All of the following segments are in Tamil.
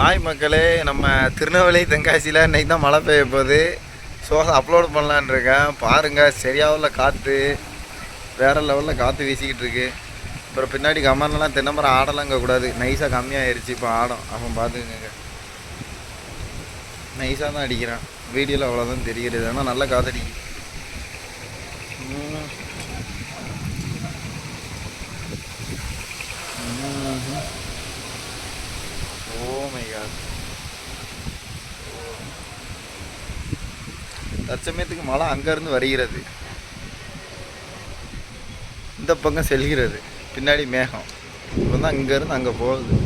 ஹாய் மக்களே. நம்ம திருநெல்வேலி தென்காசியில் இன்னைக்கு தான் மழை பெய்ய போகுது. ஸோ அப்லோட் பண்ணலான் இருக்கேன். பாருங்கள் சரியாவில் காற்று வேறு லெவலில் காற்று வீசிக்கிட்டு இருக்கு. அப்புறம் பின்னாடி கமர்லாம் தென்னமரம் ஆடலாம் ஆடலாங்க கூடாது. நைஸாக கம்மியாயிருச்சு இப்போ ஆடம். அவன் பார்த்துக்கங்க நைஸாக தான் அடிக்கிறான். வீடியோவில் அவ்வளோதான் தெரிகிறது ஆனால் நல்லா காற்றடிக்குது ம். ம்ஹும். ஓ மை காட் தற்சமயத்துக்கு மழை அங்கேருந்து வருகிறது. இந்த பக்கம் செல்கிறது. பின்னாடி மேகம். இப்போ தான் இங்கேருந்து அங்கே போகுது.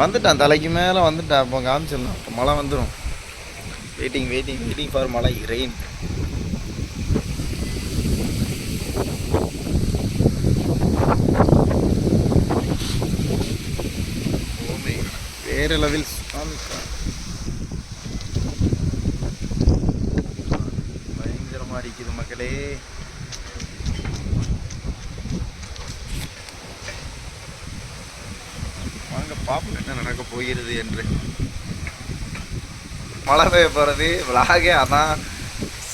வந்துட்டான் தலைக்கு மேலே வந்துட்டான். அப்போ காமிச்சிடலாம். அப்போ மழை வந்துடும் வெயிட்டிங் வெயிட்டிங் வெயிட்டிங் ஃபார் மழை. ரெயின் ஓமே வேற லெவல் சுவாமிக்கா பயங்கரமா அடிக்குது மக்களே. வாங்க பாப்போம் என்ன நடக்க போகிறது என்று. மழை பெய்ய போகிறது விலாகே அதான்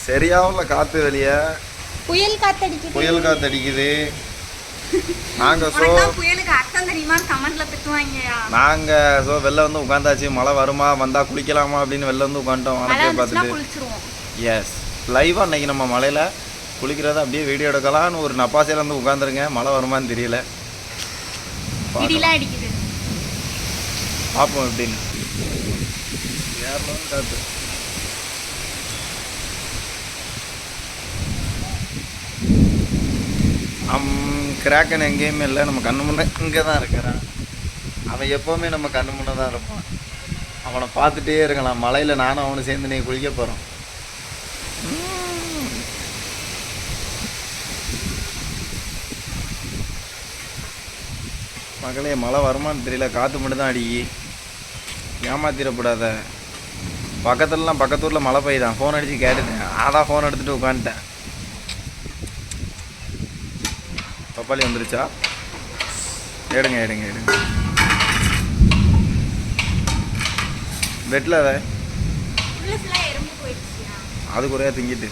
சரியாவில் காற்று வெளியே. புயல் காத்தடிக்குது. புயல் தெரியுமான்னு கமெண்ட்ல திட்டுவாங்கயா நாங்கள் ஸோ வெளில வந்து உட்காந்தாச்சு மழை வருமா? வந்தால் குளிக்கலாமா? அப்படின்னு வெளில வந்து உட்காந்துட்டோம் வானத்தை பார்த்துட்டு எஸ் லைவாக அன்னைக்கு நம்ம மலையில் குளிக்கிறத அப்படியே வீடியோ எடுக்கலாம்னு ஒரு நப்பாசையில் வந்து உட்காந்துருங்க மழை வருமான்னு தெரியல. பார்ப்போம் எப்படின்னு ஏறலாம் காத்து. அம் கிராக்கன் எங்கேயுமே இல்லை. நம்ம கண்ணு முன்னே இங்கே தான் இருக்கிறான். அவன் எப்போவுமே நம்ம கண்ணு முன்னே தான் இருப்பான். அவனை பார்த்துட்டே இருக்கலாம். மலையில் நானும் அவனும் சேர்ந்து நீ குளிக்க போகிறோம் மகளே மழை வருமான்னு தெரியல. காற்று மட்டும் தான் அடிக்கி ஏமாத்திடக்கூடாத. பக்கத்துலலாம் பக்கத்தூரில் மழை பெய்யுதான் ஃபோன் அடித்து கேட்டுட்டேன். அதான் ஃபோன் எடுத்துகிட்டு உட்காந்துட்டேன். பப்பாளி வந்துருச்சா? எடுங்க எடுங்க எடுங்க. வெட்டில் அதை. குறையா திங்கிட்டு.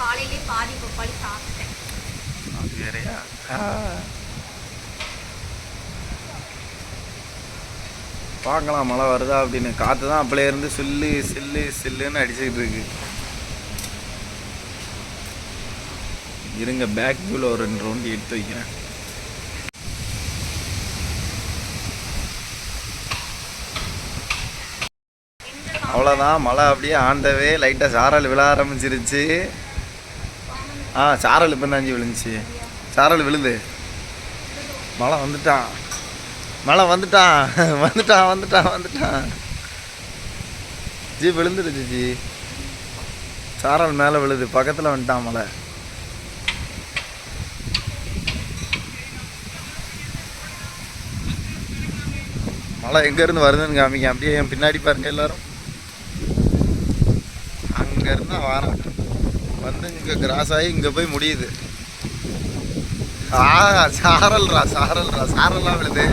காலையிலே பாதி பப்பாளி சாப்பிட்டேன். அது வேறையா ஆ. பார்க்கலாம் மழை வருதா அப்படின்னு. காற்று தான் அப்படியே இருந்து சில்லு சில்லு சில்லுன்னு அடிச்சுக்கிட்டு இருக்கு. இருங்க பேக் வியூவில் ஒரு ரெண்டு ரவுண்டு எடுத்து வைக்கிறேன். அவ்வளோதான் மழை அப்படியே ஆண்டவே லைட்டாக சாரல் விழ ஆரம்பிச்சிருச்சு. ஆ சாரல் இப்போ தான் விழுந்துச்சு? சாரல் விழுது. மழை வந்துட்டான். மழை வந்துட்டான். வந்துட்டான் வந்துட்டான் வந்துட்டான். ஜி விழுந்துடுச்சு ஜி சாரல் மேலே விழுது. பக்கத்தில் வந்துட்டான் மழை. மழை எங்கேருந்து வருதுன்னு காமிக்க அப்படியே என் பின்னாடி பாருங்க எல்லாரும். அங்கேருந்து வாரம் வந்து இங்கே கிராஸ் ஆகி இங்கே போய் முடியுது. ஆ சாரல்ரா சாரல்ரா சாரல்லாம் விழுது.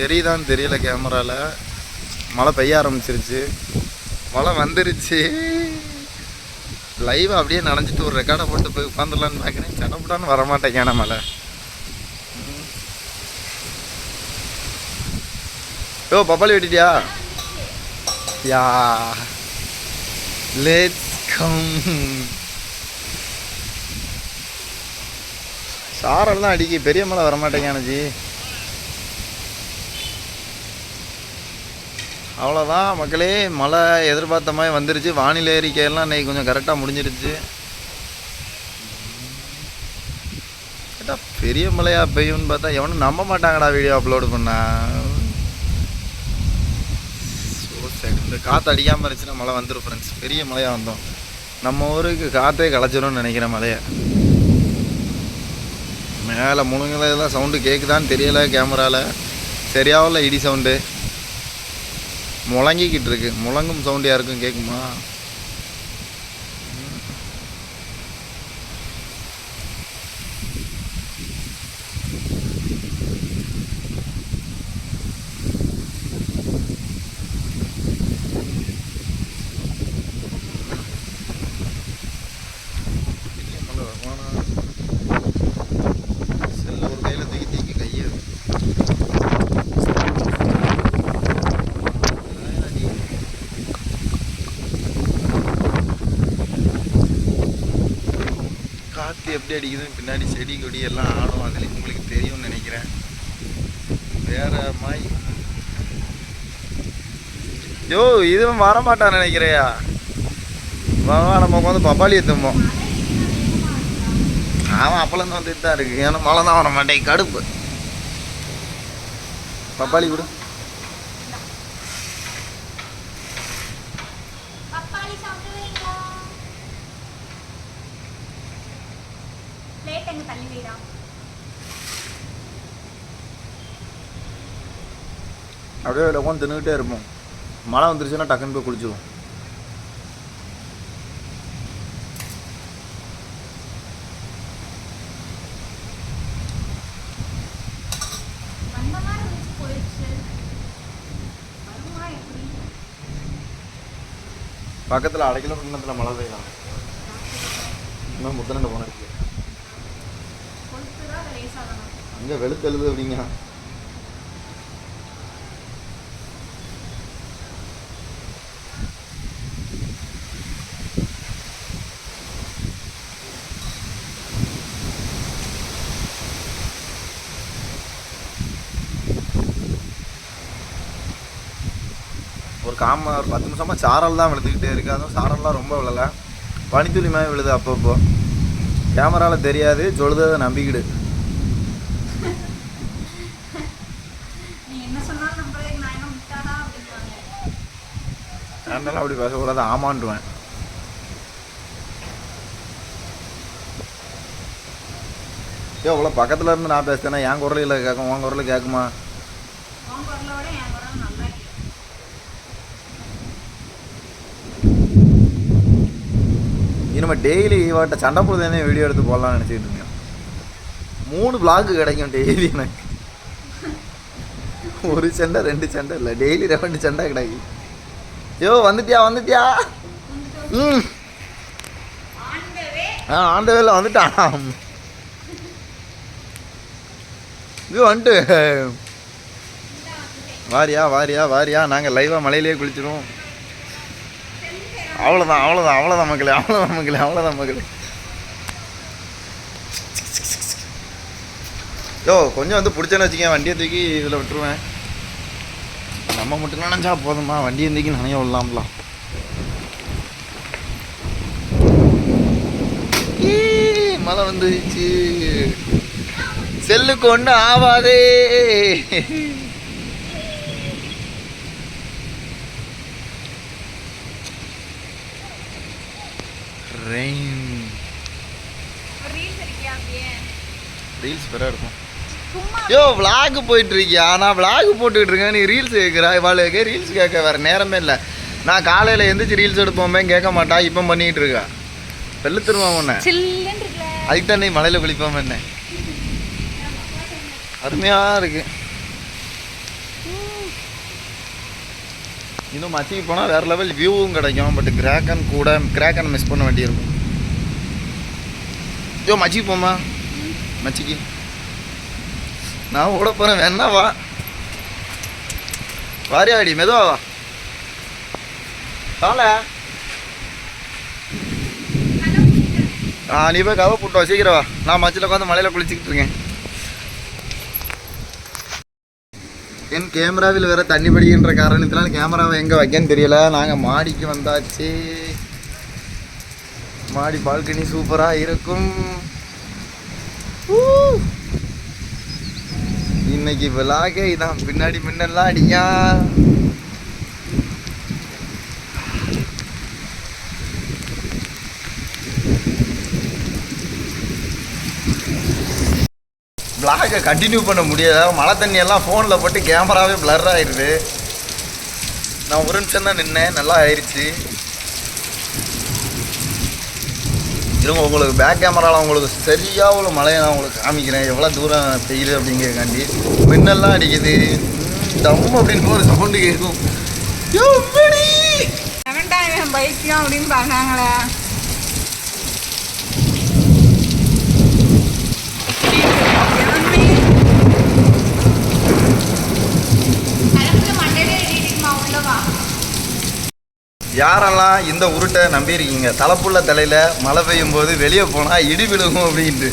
தெரியுதான்னு தெரியல கேமராவில் மழை பெய்ய ஆரம்பிச்சிருச்சு. மழை வந்துருச்சு. லைவ் அப்படியே நனைஞ்சிட்டு ஒரு ரெக்கார்டை போட்டு போய் உட்காந்துடலான்னு பார்க்குறேன் சடப்படான்னு வரமாட்டேங்கான மழை. யோ பப்பாளி வெட்டிட்டியா? யா லெட்ஸ் கம் சாரெல்லாம் அடிக்கி பெரிய மழை வரமாட்டேங்க அவ்வளோதான் மக்களே மழை எதிர்பார்த்த மாதிரி வந்துருச்சு. வானிலை அறிக்கையெல்லாம் இன்றைக்கி கொஞ்சம் கரெக்டாக முடிஞ்சிருச்சு. கேட்டா பெரிய மலையாக பெய்யும்னு பார்த்தா எவனும் நம்ப மாட்டாங்கடா வீடியோ அப்லோடு பண்ணா. சரி இந்த காற்று அடிக்காமல் இருந்துச்சுன்னா மழை வந்துடும் ஃப்ரெண்ட்ஸ் பெரிய மழையாக வந்தோம். நம்ம ஊருக்கு காற்றே களைச்சிடும்னு நினைக்கிற மழையை. மேலே முழுங்கலாம் சவுண்டு கேட்குதான்னு தெரியலை கேமராவில் சரியாகல இடி சவுண்டு முழங்கிக்கிட்டு இருக்கு. முழங்கும் சவுண்டு யாருக்கும் கேட்குமா எப்படி அடிக்குதுன்னு பின்னாடி செடி கொடி எல்லாம் ஆடும். அதில் உங்களுக்கு தெரியும்னு நினைக்கிறேன். வேற மாய் யோ இதுவும் வரமாட்டான் நினைக்கிறையா? வா நம்ம உட்காந்து பப்பாளியை தும்போம் அவன் அப்பளம் தான் வந்துட்டு தான் இருக்கு. ஏன்னா மழை தான் வர மாட்டேன் கடுப்பு. பப்பாளி கொடு எங்க தள்ளி வைடா அப்படியே அதில் உட்காந்து தின்னுக்கிட்டே இருப்போம் மழை வந்துருச்சுன்னா டக்குன்னு போய் குளிச்சிடுவோம் பக்கத்தில் அரை கிலோ கிண்ணத்தில் மழை பெய்யலாம் இன்னும் முத்தனண்ட போன இருக்கு அங்க வெளுத்த எழுது அப்படிங்க ஒரு காம ஒரு பத்து நிமிஷமா சாரல் தான் விழுந்துக்கிட்டே இருக்கு. அதுவும் சாரல்லாம் ரொம்ப விழல. பனித்துளி மாதிரி விழுது அப்பப்போ. கேமராவில் தெரியாது சொல்லுறதை நம்பிக்கிடு நீ என்ன சொன்னாலும் நம்புறதுக்கு நான் என்ன முட்டாடா அப்படின்வாங்க அதனால அப்படி பேசக்கூடாது ஆமான்டுவேன் ஏ இவ்வளோ பக்கத்தில் இருந்து நான் பேசுறேன்னா என் குரலில் கேட்கும் உன் குரலில் கேட்குமா இனிமே டெய்லி இவட்ட சண்டை போடுதே வீடியோ எடுத்து போடலாம்னு நினச்சிட்டு இருக்கேன். மூணு vlog கிடைக்கும் டெய்லி எனக்கு. ஒரு சண்டை ரெண்டு சண்டை இல்லை. டெய்லி ரெண்டு சண்டை கிடைக்கும். யோ வந்துட்டியா வந்துட்டியா? ம். ஆ ஆண்டவேல வந்துட்டான். இது வந்துட்டு. வாரியா வாரியா வாரியா. நாங்கள் லைவாக மலையிலேயே குளிச்சிடுவோம் அவ்வளோதான் அவ்வளோதான் அவ்வளோதான் மக்களே அவ்வளோதான் மக்களே அவ்வளோதான் மக்களே. யோ கொஞ்சம் வந்து பிடிச்சேன்னு வச்சுக்கேன் வண்டியை தூக்கி இதில் விட்டுருவேன். நம்ம மட்டும் நினச்சா போதுமா வண்டியை தூக்கி நனைய விடலாம்லாம் மழை வந்துச்சு செல்லுக்கு ஒன்று ஆவாதே. ரெயின் ரீல்ஸ் பெற இருக்கும் யோ vlog போயிட்டு இருக்கியா நான் vlog போட்டுக்கிட்டு இருக்கேன். நீ ரீல்ஸ் கேட்குறா இவாளுக்கு ரீல்ஸ் கேட்க வேற நேரமே இல்லை. நான் காலையில் எந்திரிச்சு ரீல்ஸ் எடுப்போமே கேட்க மாட்டா. இப்போ பண்ணிக்கிட்டு இருக்கா. வெளுத்துருவான் உன்னை. அதுக்கு தான் நீ மலையில் குளிப்போம் என்ன? அருமையாக இருக்கு. இன்னும் மச்சிக்கு போனால் வேறு லெவல் வியூவும் கிடைக்கும் பட் கிராக்கன் கூட கிராக்கன் மிஸ் பண்ண வேண்டியிருக்கும். ஐயோ மச்சிக்கு போமா மச்சிக்கு நான் ஓட போகிறேன் வேணா வா. வாரியாடி மெதுவா வா. காலை ஆ நீ போய் கதை போட்டு வா சீக்கிரம் வா. நான் மச்சில் உட்காந்து மலையில் குளிச்சுக்கிட்டு இருக்கேன். என் கேமராவில் வேற தண்ணி படிக்கின்ற காரணத்தினால கேமராவை எங்கே வைக்கன்னு தெரியல. நாங்கள் மாடிக்கு வந்தாச்சு. மாடி பால்கனி சூப்பராக இருக்கும். ஊ. இன்னைக்கு விலாக இதான். பின்னாடி முன்னெல்லாம் அடியா vlog-அ கண்டினியூ பண்ண முடியாத. மழை தண்ணியெல்லாம் ஃபோனில் போட்டு கேமராவே பிளர் ஆயிடுது. நான் ஒரு நிமிஷம் தான் நின்னேன். நல்லா ஆயிடுச்சு. இருங்க உங்களுக்கு பேக் கேமராவில் உங்களுக்கு சரியாக உள்ள மழையை நான் உங்களுக்கு காமிக்கிறேன். எவ்வளோ தூரம் பெய்யுது அப்படிங்கிறக்காண்டி மின்னெல்லாம் அடிக்குது. தம் அப்படின்னு ஒரு சவுண்டு கேட்கும் எப்படி பைத்தியம் அப்படின்னு பார்க்காங்களே யாரெல்லாம் இந்த உருட்டை நம்பியிருக்கீங்க? தலைப்புள்ள தலையில் மழை பெய்யும் போது வெளியே போனால் இடி விழுகும் அப்படின்ட்டு.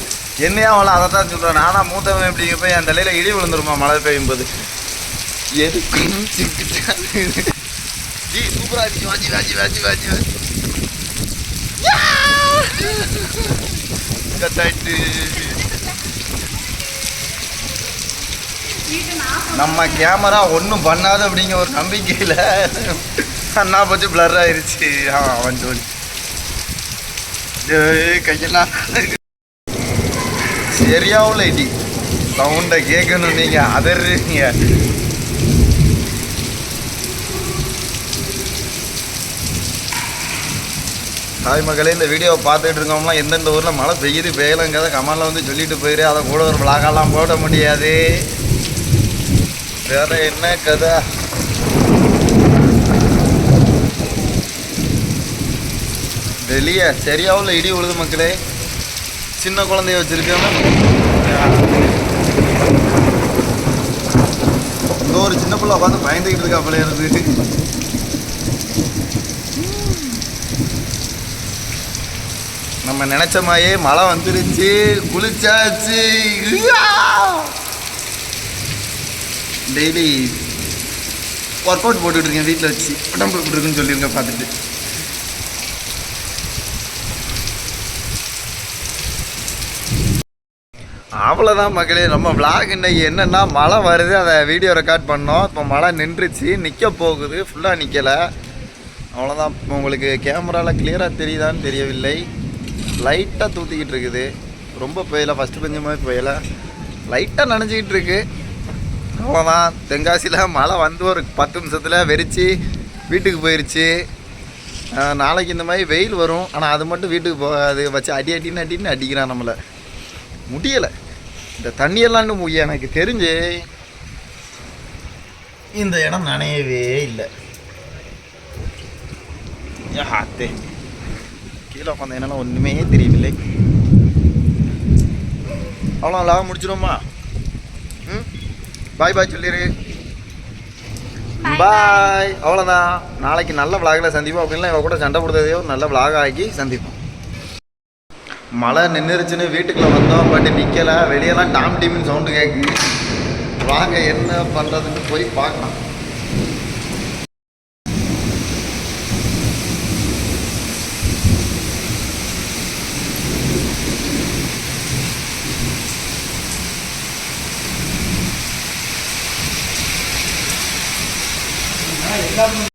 என்னையா அவளை அதை தான் சொல்கிறேன் நானாக மூத்தவன் இப்படி போய் என் தலையில் இடி விழுந்துருமா மழை பெய்யும் போது? எதுக்கும் ஜி சூப்பராக வாஜி வாஜி வாஜி வாஜி வாஜி கட்டாயிட்டு நம்ம கேமரா ஒன்றும் பண்ணாது அப்படிங்கிற ஒரு நம்பிக்கையில் அண்ணா பற்றி பிளர் ஆயிடுச்சு ஆ அவன் சொல்லி ஏய், கையெல்லாம். சரியாவும் இடி. சவுண்டை கேட்கணும் நீங்கள் அதர்றீங்க. தாய் மக்களே இந்த வீடியோவை பார்த்துட்டு இருக்கோம்னா எந்தெந்த ஊரில் மழை பெய்யுது பெய்யலங்கிறத கமலில் வந்து சொல்லிட்டு போயிரு. அதை கூட ஒரு விளாகெல்லாம் போட முடியாது. வேற என்ன கதை? வெளியே சரியாவில் இடி விழுது மக்களே. சின்ன குழந்தைய வச்சிருக்கோம் இங்க ஒரு சின்ன பிள்ளை உட்காந்து பயந்துக்கிட்டு இருக்கா பிள்ளையிறது நம்ம நினைச்ச மாதிரியே மழை வந்துருச்சு குளிச்சாச்சு. டெய்லி ஒர்க் அவுட் போட்டுட்டு இருக்கேன் வீட்டில் வச்சு. உடம்பு எப்படி இருக்குன்னு சொல்லிருங்க பார்த்துட்டு. அவ்வளோதான் மக்களே நம்ம விளாக் இன்னைக்கு என்னென்னா மழை வருது அதை வீடியோ ரெக்கார்ட் பண்ணோம். இப்போ மழை நின்றுச்சு நிற்க போகுது ஃபுல்லாக நிற்கலை அவ்வளோதான் இப்போ உங்களுக்கு கேமராவில் கிளியராக தெரியுதான்னு தெரியவில்லை. லைட்டாக தூத்திக்கிட்டு இருக்குது. ரொம்ப புயல ஃபஸ்ட்டு பெஞ்ச மாதிரி புயல. லைட்டாக நனைஞ்சிக்கிட்டு இருக்குது அவ்வளோதான் தென்காசியில் மழை வந்து ஒரு பத்து நிமிஷத்தில் வெறிச்சு வீட்டுக்கு போயிடுச்சு நாளைக்கு இந்த மாதிரி வெயில் வரும். ஆனால் அது மட்டும் வீட்டுக்கு போகாது வச்சு அடி அடின்னு அடின்னு அடிக்கிறான் நம்மளை. முடியலை. இந்த தண்ணியெல்லாம் இன்னும் எனக்கு தெரிஞ்சு இந்த இடம் நனையவே இல்லை. அத்தே. கீழே உட்காந்த என்னால் ஒன்றுமே தெரியவில்லை. அவ்வளோ லவ் முடிச்சிடுமா பாய் பாய் சொல்லிடு பாய் அவ்வளோதான் நாளைக்கு நல்ல விளாகில் சந்திப்போம் அப்படின்லாம் இவ கூட சண்டை போடுறதே ஒரு நல்ல விளாக் ஆக்கி சந்திப்போம். மழை நின்றுருச்சுன்னு வீட்டுக்குள்ளே வந்தோம் பட் நிற்கலை வெளியெல்லாம் டாம் டீம்னு சவுண்டு கேட்குது வாங்க என்ன பண்ணுறதுன்னு போய் பார்க்கலாம்.